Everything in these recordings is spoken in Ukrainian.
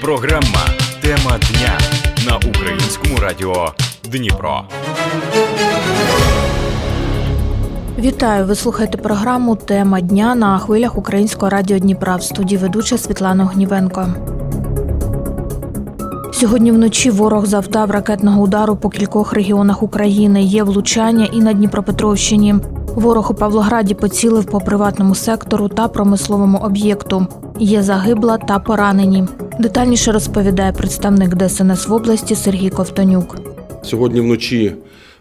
Програма Тема дня на українському радіо Дніпро. Вітаю! Ви слухаєте програму Тема дня на хвилях Українського радіо Дніпра в студії ведуча Світлана Гнівенко. Сьогодні вночі ворог завдав ракетного удару по кількох регіонах України. Є влучання і на Дніпропетровщині. Ворог у Павлограді поцілив по приватному сектору та промисловому об'єкту. Є загибла та поранені. Детальніше розповідає представник ДСНС в області Сергій Ковтонюк. Сьогодні вночі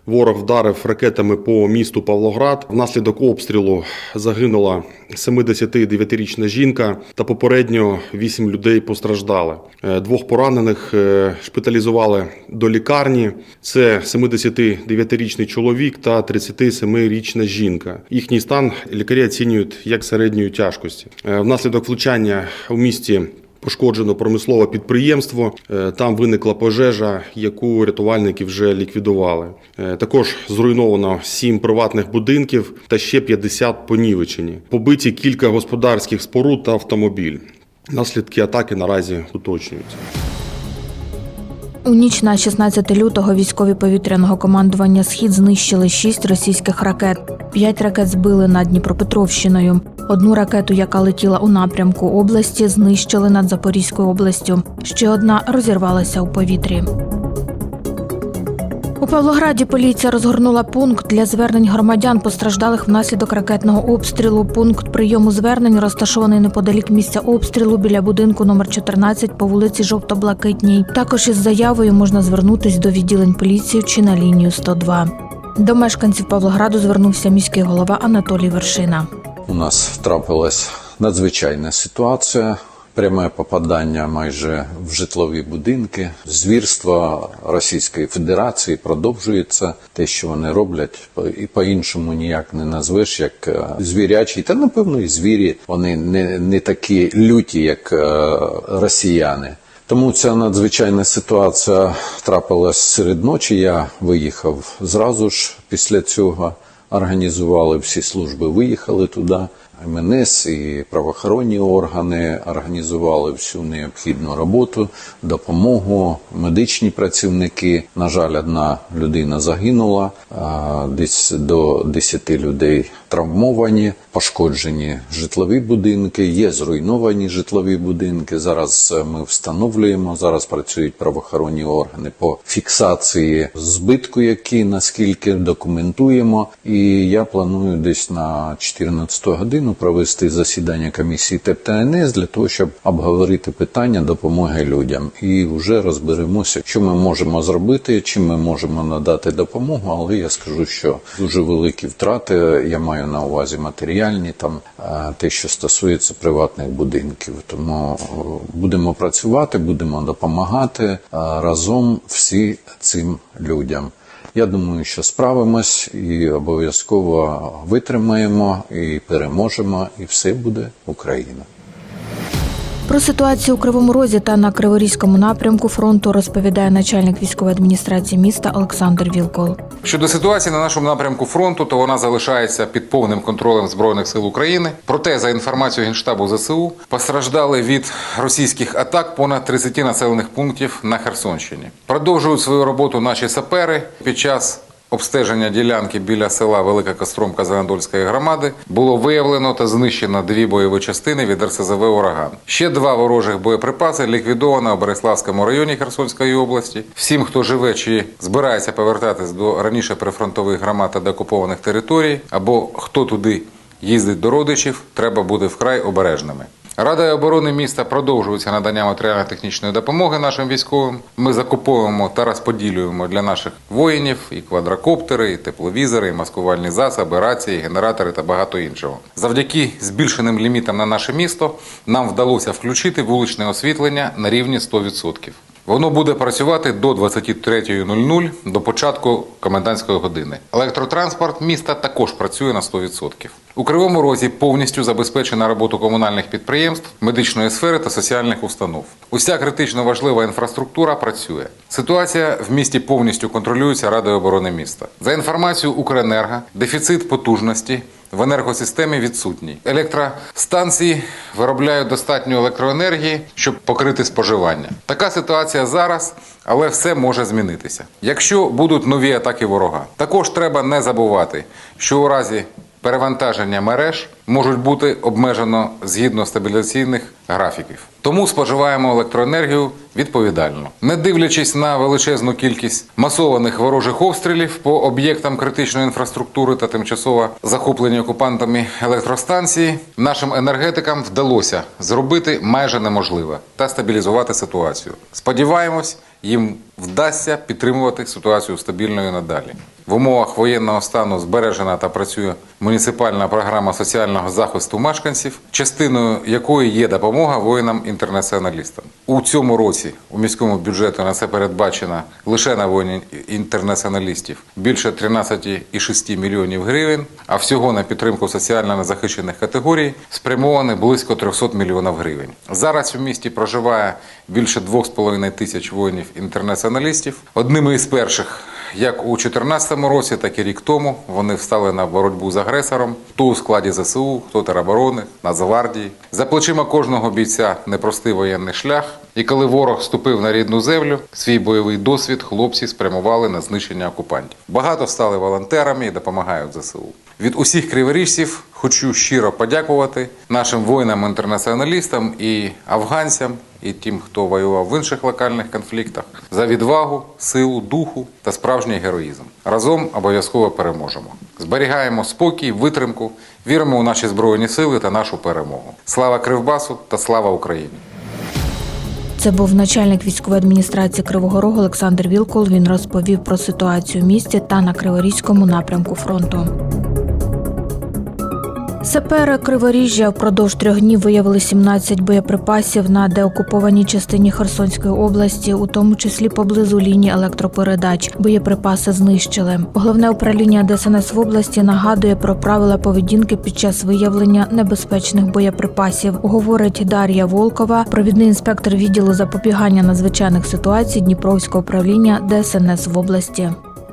ворог вдарив ракетами по місту Павлоград. Внаслідок обстрілу загинула 79-річна жінка та попередньо 8 людей постраждали. Е, Двох поранених е, шпиталізували до лікарні. Це 79-річний чоловік та 37-річна жінка. Їхній стан лікарі оцінюють як середньої тяжкості. Е, Внаслідок влучання у місті Пошкоджено промислове підприємство. Е, Там виникла пожежа, яку рятувальники вже ліквідували. Е, Також зруйновано сім приватних будинків та ще 50 понівечені. Побиті кілька господарських споруд та автомобіль. Наслідки атаки наразі уточнюються. У ніч на 16 лютого військові повітряного командування Схід знищили шість російських ракет. П'ять ракет збили над Дніпропетровщиною. Одну ракету, яка летіла у напрямку області, знищили над Запорізькою областю. Ще одна розірвалася у повітрі. У Павлограді поліція розгорнула пункт для звернень громадян, постраждалих внаслідок ракетного обстрілу. Пункт прийому звернень розташований неподалік місця обстрілу біля будинку номер 14 по вулиці Жовто-Блакитній. Також із заявою можна звернутись до відділень поліції чи на лінію 102. До мешканців Павлограду звернувся міський голова Анатолій Вершина. У нас трапилась надзвичайна ситуація. Пряме попадання майже в житлові будинки. Звірство Російської Федерації продовжується. Те, що вони роблять, і по-іншому ніяк не назвеш, як е, звірячі. Та напевно і звірі вони не, не такі люті, як е, росіяни. Тому ця надзвичайна ситуація трапилась серед ночі. Я виїхав зразу ж після цього. Організували всі служби, виїхали туди. МНС і правоохоронні органи організували всю необхідну роботу, допомогу, медичні працівники. На жаль, одна людина загинула, десь до 10 людей травмовані, пошкоджені житлові будинки, є зруйновані житлові будинки. Зараз е, ми встановлюємо. Зараз працюють правоохоронні органи по фіксації збитку, який наскільки документуємо. І я планую десь на 14 годину провести засідання комісії ТЕП та для того, щоб обговорити питання допомоги людям. І вже розберемося, що ми можемо зробити, чим ми можемо надати допомогу. Але я скажу, що дуже великі втрати. Я маю на увазі матеріальні, там те, що стосується приватних будинків. Тому будемо працювати, будемо допомагати разом всі цим людям. Я думаю, що справимось і обов'язково витримаємо і переможемо, і все буде Україна. Про ситуацію у Кривому Розі та на Криворізькому напрямку фронту розповідає начальник військової адміністрації міста Олександр Вілкол. Щодо ситуації на нашому напрямку фронту, то вона залишається під повним контролем збройних сил України. Проте, за інформацією генштабу ЗСУ, постраждали від російських атак понад 30 населених пунктів на Херсонщині. Продовжують свою роботу наші сапери під час. Обстеження ділянки біля села Велика Костромка Зеленодольської громади було виявлено та знищено дві бойові частини від РСЗВ Ураган. Ще два ворожих боєприпаси ліквідовано у Береславському районі Херсонської області. Всім, хто живе чи збирається повертатись до раніше прифронтових громад та деокупованих територій, або хто туди їздить до родичів, треба бути вкрай обережними. Рада оборони міста продовжується надання матеріально-технічної допомоги нашим військовим. Ми закуповуємо та розподілюємо для наших воїнів і квадрокоптери, і тепловізори, і маскувальні засоби, рації, генератори та багато іншого. Завдяки збільшеним лімітам на наше місто нам вдалося включити вуличне освітлення на рівні 100%. Воно буде працювати до 23.00 до початку комендантської години. Електротранспорт міста також працює на 100%. У Кривому Розі повністю забезпечена роботу комунальних підприємств, медичної сфери та соціальних установ. Уся критично важлива інфраструктура працює. Ситуація в місті повністю контролюється Радою оборони міста. За інформацією Укренерго, дефіцит потужності в енергосистемі відсутній. Електростанції виробляють достатньо електроенергії, щоб покрити споживання. Така ситуація зараз, але все може змінитися. Якщо будуть нові атаки ворога, також треба не забувати, що у разі перевантаження мереж можуть бути обмежено згідно стабілізаційних графіків. Тому споживаємо електроенергію відповідально, не дивлячись на величезну кількість масованих ворожих обстрілів по об'єктам критичної інфраструктури та тимчасово захоплені окупантами електростанції, нашим енергетикам вдалося зробити майже неможливе та стабілізувати ситуацію. Сподіваємось, їм вдасться підтримувати ситуацію стабільною надалі. В умовах воєнного стану збережена та працює муніципальна програма соціального захисту мешканців, частиною якої є допомога воїнам-інтернаціоналістам. У цьому році у міському бюджеті на це передбачено лише на воїнів інтернаціоналістів більше 13,6 мільйонів гривень, а всього на підтримку соціально незахищених категорій спрямовано близько 300 мільйонів гривень. Зараз у місті проживає більше 2,5 тисяч воїнів-інтернаціоналістів. Одними із перших як у 2014 році, так і рік тому вони встали на боротьбу з агресором, хто у складі ЗСУ, хто тероборони, Нацгвардії. За плечима кожного бійця непростий воєнний шлях. І коли ворог вступив на рідну землю, свій бойовий досвід хлопці спрямували на знищення окупантів. Багато стали волонтерами і допомагають ЗСУ. Від усіх криворіжців хочу щиро подякувати нашим воїнам-інтернаціоналістам і афганцям, і тим, хто воював в інших локальних конфліктах, за відвагу, силу, духу та справжній героїзм. Разом обов'язково переможемо. Зберігаємо спокій, витримку, віримо у наші збройні сили та нашу перемогу. Слава Кривбасу та слава Україні! Це був начальник військової адміністрації Кривого Рогу Олександр Вілкол. Він розповів про ситуацію в місті та на Криворізькому напрямку фронту. Сапери Криворіжжя впродовж трьох днів виявили 17 боєприпасів на деокупованій частині Херсонської області, у тому числі поблизу лінії електропередач. Боєприпаси знищили. Головне управління ДСНС в області нагадує про правила поведінки під час виявлення небезпечних боєприпасів. Говорить Дар'я Волкова, провідний інспектор відділу запобігання надзвичайних ситуацій Дніпровського управління ДСНС в області.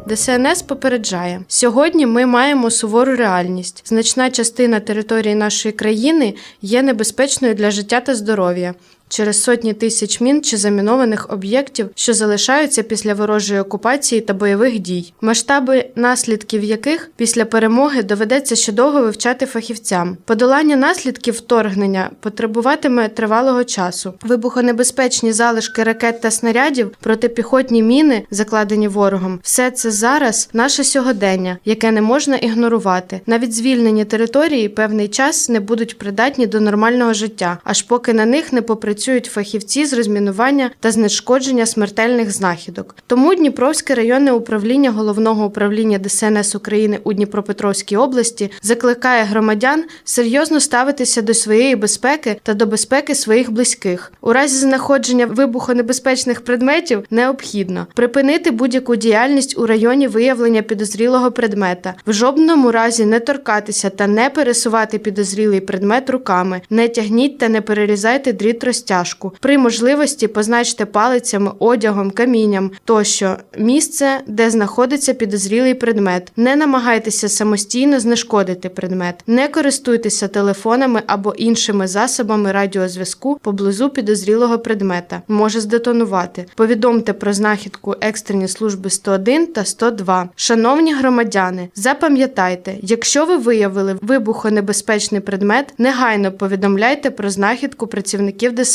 ДСНС попереджає: сьогодні ми маємо сувору реальність. Значна частина території нашої країни є небезпечною для життя та здоров'я. Через сотні тисяч мін чи замінованих об'єктів, що залишаються після ворожої окупації та бойових дій, масштаби наслідків яких після перемоги доведеться ще довго вивчати фахівцям. Подолання наслідків вторгнення потребуватиме тривалого часу. Вибухонебезпечні залишки ракет та снарядів, протипіхотні міни, закладені ворогом, все це зараз наше сьогодення, яке не можна ігнорувати. Навіть звільнені території певний час не будуть придатні до нормального життя, аж поки на них не попрацюють фахівці з розмінування та знешкодження смертельних знахідок. Тому Дніпровське районне управління головного управління ДСНС України у Дніпропетровській області закликає громадян серйозно ставитися до своєї безпеки та до безпеки своїх близьких. У разі знаходження вибухонебезпечних предметів необхідно припинити будь-яку діяльність у районі виявлення підозрілого предмета, в жодному разі не торкатися та не пересувати підозрілий предмет руками, не тягніть та не перерізайте дріт розтяжку. При можливості позначте палицями, одягом, камінням тощо місце, де знаходиться підозрілий предмет. Не намагайтеся самостійно знешкодити предмет, не користуйтеся телефонами або іншими засобами радіозв'язку поблизу підозрілого предмета. Може здетонувати. Повідомте про знахідку екстрені служби 101 та 102. Шановні громадяни, запам'ятайте, якщо ви виявили вибухонебезпечний предмет, негайно повідомляйте про знахідку працівників ДСНС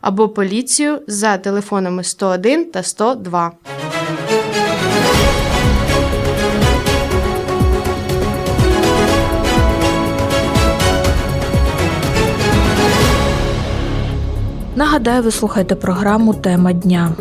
або поліцію за телефонами 101 та 102. Нагадаю, ви слухаєте програму Тема дня.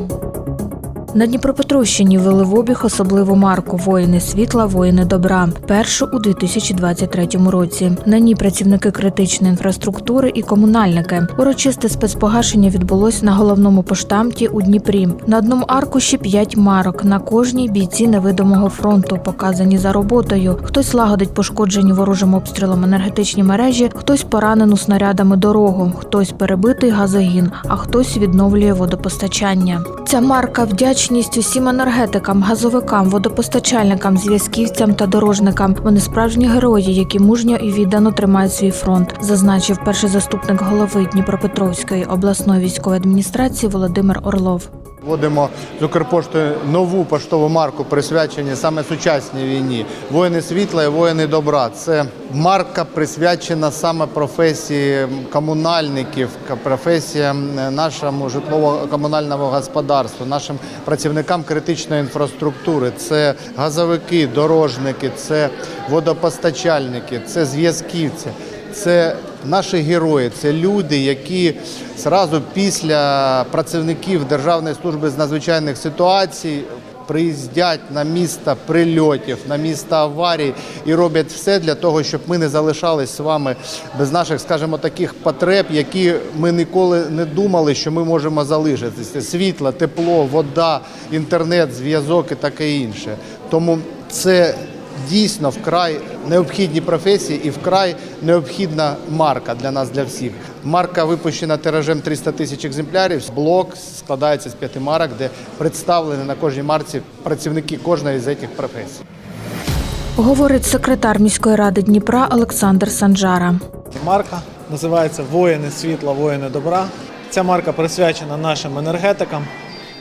На Дніпропетровщині ввели в обіг особливу марку Воїни світла, воїни добра. Першу у 2023 році. На ній працівники критичної інфраструктури і комунальники. Урочисте спецпогашення відбулось на головному поштамті у Дніпрі. На одному аркуші п'ять марок. На кожній бійці невидимого фронту показані за роботою. Хтось лагодить пошкоджені ворожим обстрілом енергетичні мережі, хтось поранену снарядами дорогу, хтось перебитий газогін, а хтось відновлює водопостачання. Ця марка вдячність усім енергетикам, газовикам, водопостачальникам, зв'язківцям та дорожникам. Вони справжні герої, які мужньо і віддано тримають свій фронт, зазначив перший заступник голови Дніпропетровської обласної військової адміністрації Володимир Орлов. Вводимо з Укрпоштою нову поштову марку, присвячені саме сучасній війні. Воїни світла і воїни добра. Це марка присвячена саме професії комунальників, професіям е, нашому житлово-комунальному господарству, нашим працівникам критичної інфраструктури. Це газовики, дорожники, це водопостачальники, це зв'язківці. Це наші герої, це люди, які зразу після працівників Державної служби з надзвичайних ситуацій приїздять на місто прильотів, на місто аварій і роблять все для того, щоб ми не залишались з вами без наших, скажімо, таких потреб, які ми ніколи не думали, що ми можемо залишитися. Світло, тепло, вода, інтернет, зв'язок і таке інше. Тому це дійсно вкрай необхідні професії і вкрай необхідна марка для нас, для всіх. Марка випущена тиражем 300 тисяч екземплярів. Блок складається з п'яти марок, де представлені на кожній марці працівники кожної з цих професій. Говорить секретар міської ради Дніпра Олександр Санжара. Марка називається Воїни світла, воїни добра. Ця марка присвячена нашим енергетикам,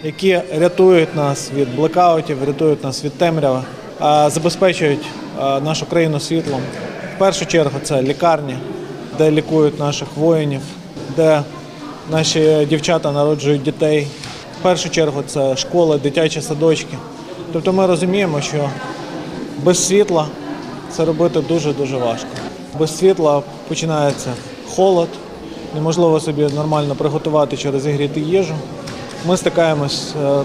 які рятують нас від блекаутів, рятують нас від темряви, забезпечують нашу країну світлом. В першу чергу це лікарні, де лікують наших воїнів, де наші дівчата народжують дітей. В першу чергу це школи, дитячі садочки. Тобто ми розуміємо, що без світла це робити дуже-дуже важко. Без світла починається холод, неможливо собі нормально приготувати чи розігріти їжу. Ми стикаємось е,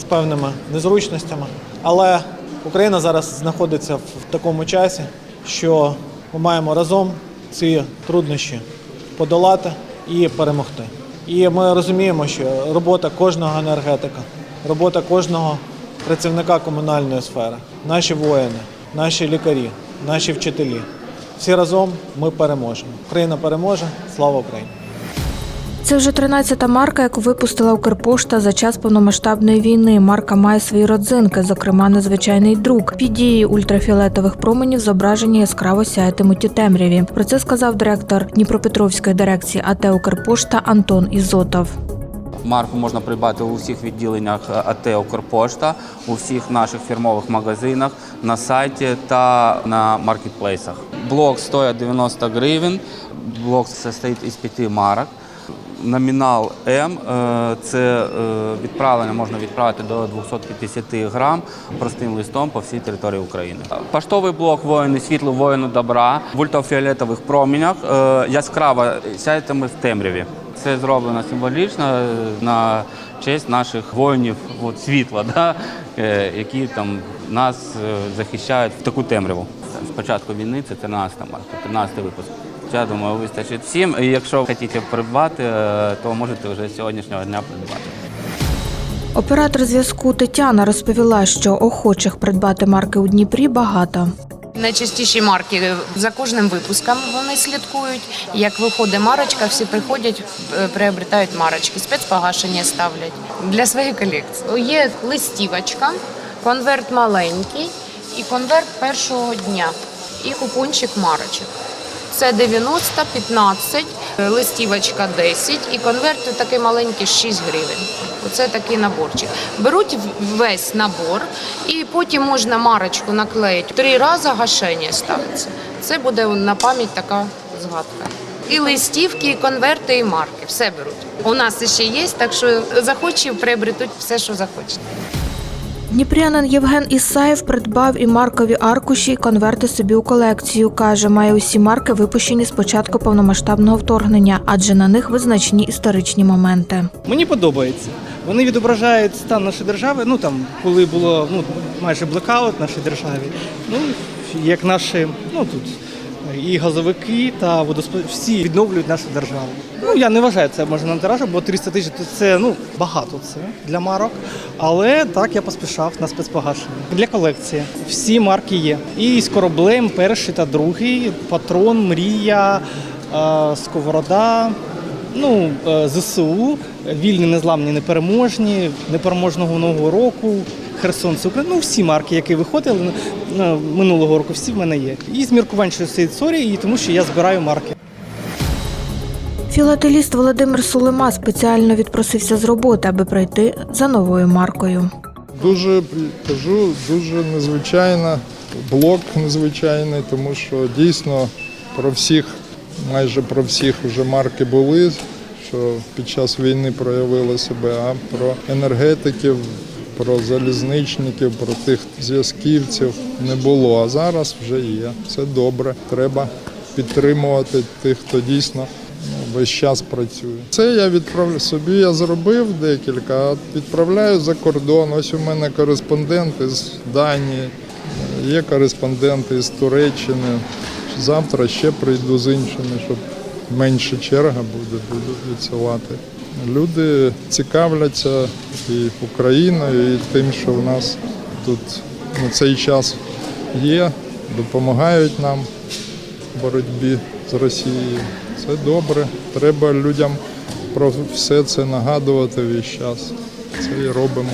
з певними незручностями. Але Україна зараз знаходиться в такому часі, що ми маємо разом ці труднощі подолати і перемогти. І ми розуміємо, що робота кожного енергетика, робота кожного працівника комунальної сфери, наші воїни, наші лікарі, наші вчителі. Всі разом ми переможемо. Україна переможе. Слава Україні! Це вже 13-та марка, яку випустила Укрпошта за час повномасштабної війни. Марка має свої родзинки, зокрема незвичайний друк. Під дією ультрафіолетових променів зображення яскраво сяятимуть у темряві. Про це сказав директор Дніпропетровської дирекції АТ Укрпошта Антон Ізотов. Марку можна придбати у всіх відділеннях е, АТ Укрпошта, у всіх наших фірмових магазинах, на сайті та на маркетплейсах. Блок стоїть 90 гривень. Блок состоїть із п'яти марок. Номінал М е, це е, відправлення можна відправити до 250 грам простим листом по всій території України. Поштовий блок воїни світло, воїни добра в ультрафіолетових промінях е, яскраво сяйтиме в темряві. Це зроблено символічно на честь наших воїнів от, світла, да, які там нас захищають в таку темряву. З початку війни це 13 марка, 13 випуск. Я думаю, вистачить всім. І якщо хочете придбати, е, то можете вже з сьогоднішнього дня придбати. Оператор зв'язку Тетяна розповіла, що охочих придбати марки у Дніпрі багато. Найчастіші марки за кожним випуском вони слідкують. Як виходить марочка, всі приходять, е, приобретають марочки, спецпогашення ставлять для своєї колекції. Є листівочка, конверт маленький і конверт першого дня, і купончик марочок. Це 90, 15, е, листівочка 10 і конверт такий маленький 6 гривень. Оце такий наборчик. Беруть весь набор і потім можна марочку наклеїти. Три рази гашення ставиться. Це буде на пам'ять така згадка. І листівки, і конверти, і марки. Все беруть. У нас ще є, так що захочі приобретуть все, що захочуть. Дніпрянин Євген Ісаєв придбав і маркові аркуші, і конверти собі у колекцію. Каже, має усі марки випущені з початку повномасштабного вторгнення, адже на них визначні історичні моменти. Мені подобається. Вони відображають стан нашої держави. Ну там, коли було ну майже блекаут нашій державі. Ну як наші, ну тут і газовики та водоспад всі відновлюють нашу державу. Ну я не вважаю це може антиражем, бо 300 тисяч це ну багато це для марок. Але так я поспішав на спецпогашення. Для колекції всі марки є. І з кораблем перший та другий, патрон, мрія, е, сковорода. Ну, е, ЗСУ, вільні, незламні, непереможні, непереможного нового року, Херсон, це Україна. Ну, всі марки, які виходили ну, минулого року, всі в мене є. І з міркувань, що це історія, і тому що я збираю марки. Філателіст Володимир Сулема спеціально відпросився з роботи, аби прийти за новою маркою. Дуже кажу, дуже незвичайно, блок незвичайний, тому що дійсно про всіх, майже про всіх вже марки були, що під час війни проявили себе, а про енергетиків, про залізничників, про тих зв'язківців не було. А зараз вже є. Це добре. Треба підтримувати тих, хто дійсно ну, весь час працює. Це я відправлю собі. Я зробив декілька, а відправляю за кордон. Ось у мене кореспонденти з Данії, є кореспонденти з Туреччини. Завтра ще прийду з іншими, щоб менше черга буде, буду відсилати. Люди цікавляться і Україною, і тим, що в нас тут на цей час є, допомагають нам в боротьбі з Росією. Це добре. Треба людям про все це нагадувати весь час. Це і робимо.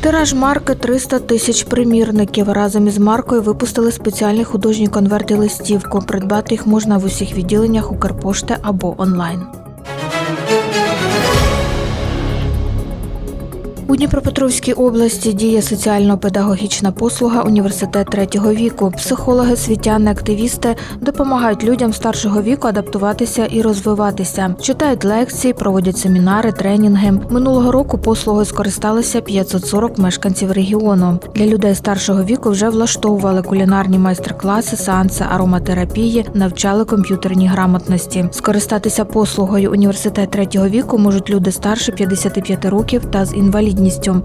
Тираж марки 300 тисяч примірників. Разом із маркою випустили спеціальні художні конверти листівку. Придбати їх можна в усіх відділеннях Укрпошти або онлайн. У Дніпропетровській області діє соціально-педагогічна послуга університет третього віку. Психологи, світяни, активісти допомагають людям старшого віку адаптуватися і розвиватися. Читають лекції, проводять семінари, тренінги. Минулого року послугою скористалися 540 мешканців регіону. Для людей старшого віку вже влаштовували кулінарні майстер-класи, сеанси ароматерапії, навчали комп'ютерній грамотності. Скористатися послугою університет третього віку можуть люди старше 55 років та з інвалідністю.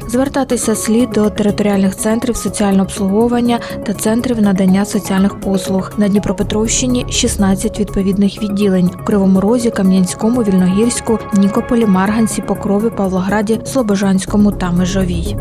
Звертатися слід до територіальних центрів соціального обслуговування та центрів надання соціальних послуг на Дніпропетровщині 16 відповідних відділень в Кривому Розі, Кам'янському, Вільногірську, Нікополі, Марганці, Покрові, Павлограді, Слобожанському та Межовій.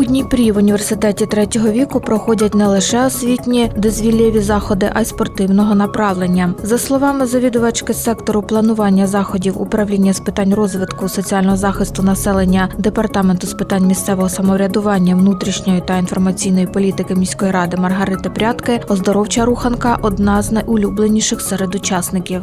У Дніпрі в університеті третього віку проходять не лише освітні дозвіллєві заходи, а й спортивного направлення. За словами завідувачки сектору планування заходів управління з питань розвитку соціального захисту населення департаменту з питань місцевого самоврядування, внутрішньої та інформаційної політики міської ради Маргарити Прядки, оздоровча руханка одна з найулюбленіших серед учасників.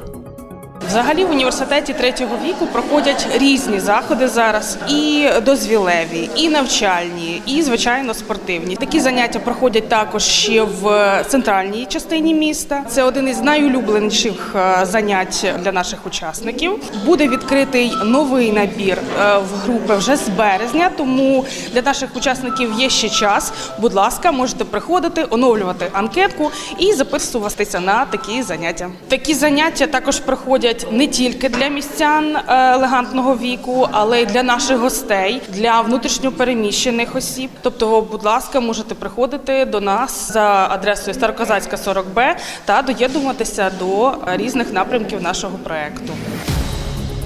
Взагалі в університеті третього віку проходять різні заходи зараз, і дозвілеві, і навчальні, і звичайно спортивні. Такі заняття проходять також ще в центральній частині міста. Це один із найулюбленіших е, занять для наших учасників. Буде відкритий новий набір е, в групи вже з березня, тому для наших учасників є ще час. Будь ласка, можете приходити, оновлювати анкетку і записуватися на такі заняття. Такі заняття також проходять не тільки для містян е, елегантного віку, але й для наших гостей, для внутрішньопереміщених осіб. Тобто, будь ласка, можете приходити до нас за адресою Староказацька 40Б та доєднуватися до різних напрямків нашого проекту.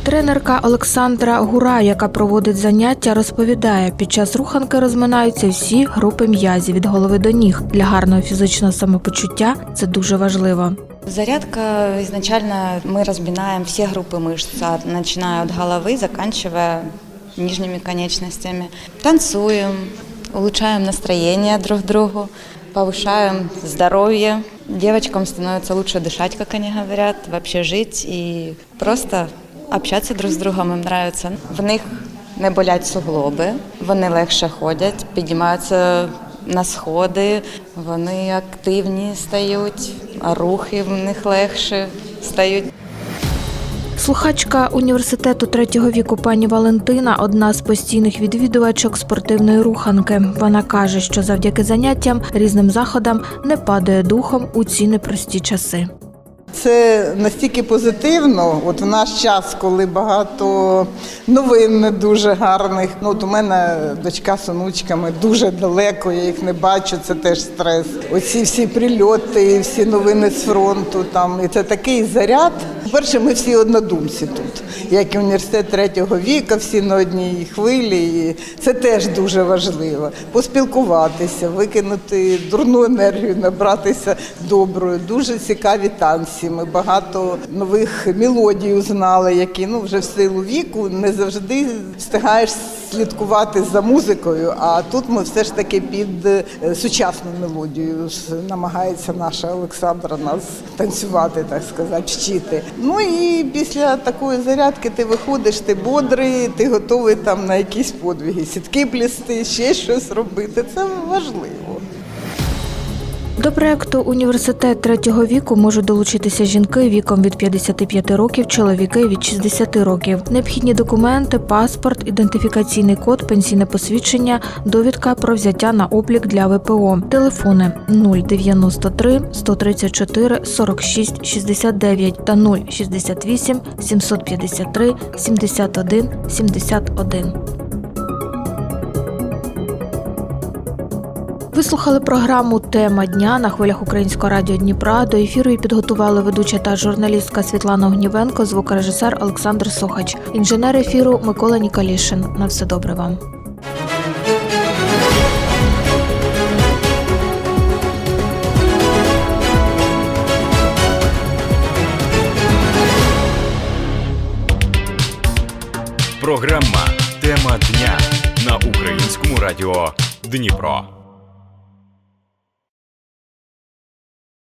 Тренерка Олександра Гура, яка проводить заняття, розповідає, під час руханки розминаються всі групи м'язів від голови до ніг. Для гарного фізичного самопочуття це дуже важливо. Зарядка изначально мы разминаем все группы мышц, от- начиная от головы, заканчивая нижними конечностями. Танцуем, улучшаем настроение друг другу, повышаем здоровье. Девочкам становится лучше дышать, как они говорят, вообще жить и просто общаться друг з другом їм нравится. В них не болять суглоби, вони легше ходять, піднімаються на сходи, вони активні стають, рухи в них легше стають. Слухачка університету третього віку пані Валентина одна з постійних відвідувачок спортивної руханки. Вона каже, що завдяки заняттям різним заходам не падає духом у ці непрості часи. Це настільки позитивно. От в наш час, коли багато новин не дуже гарних. Ну от у мене дочка з онучками дуже далеко, я їх не бачу. Це теж стрес. Оці всі прильоти, всі новини з фронту. Там і це такий заряд. По-перше, ми всі однодумці тут, як і університет третього віка, всі на одній хвилі. І це теж дуже важливо. Поспілкуватися, викинути дурну енергію, набратися доброю. Дуже цікаві танці. Ми багато нових мелодій узнали, які ну вже в силу віку не завжди встигаєш слідкувати за музикою. А тут ми все ж таки під е, сучасну мелодію намагається наша Олександра нас танцювати, так сказати, вчити. Ну і після такої зарядки ти виходиш, ти бодрий, ти готовий там на якісь подвиги, сітки плісти, ще щось робити. Це важливо. До проекту Університет третього віку можуть долучитися жінки віком від 55 років, чоловіки від 60 років. Необхідні документи, паспорт, ідентифікаційний код, пенсійне посвідчення, довідка про взяття на облік для ВПО. Телефони 093 134 46 69 та 068 753 71 71. Слухали програму Тема дня на хвилях Українського радіо Дніпра. До ефіру її підготували ведуча та журналістка Світлана Огнівенко, звукорежисер Олександр Сохач, інженер ефіру Микола Нікалішин. На все добре вам. Програма Тема дня на українському радіо Дніпро.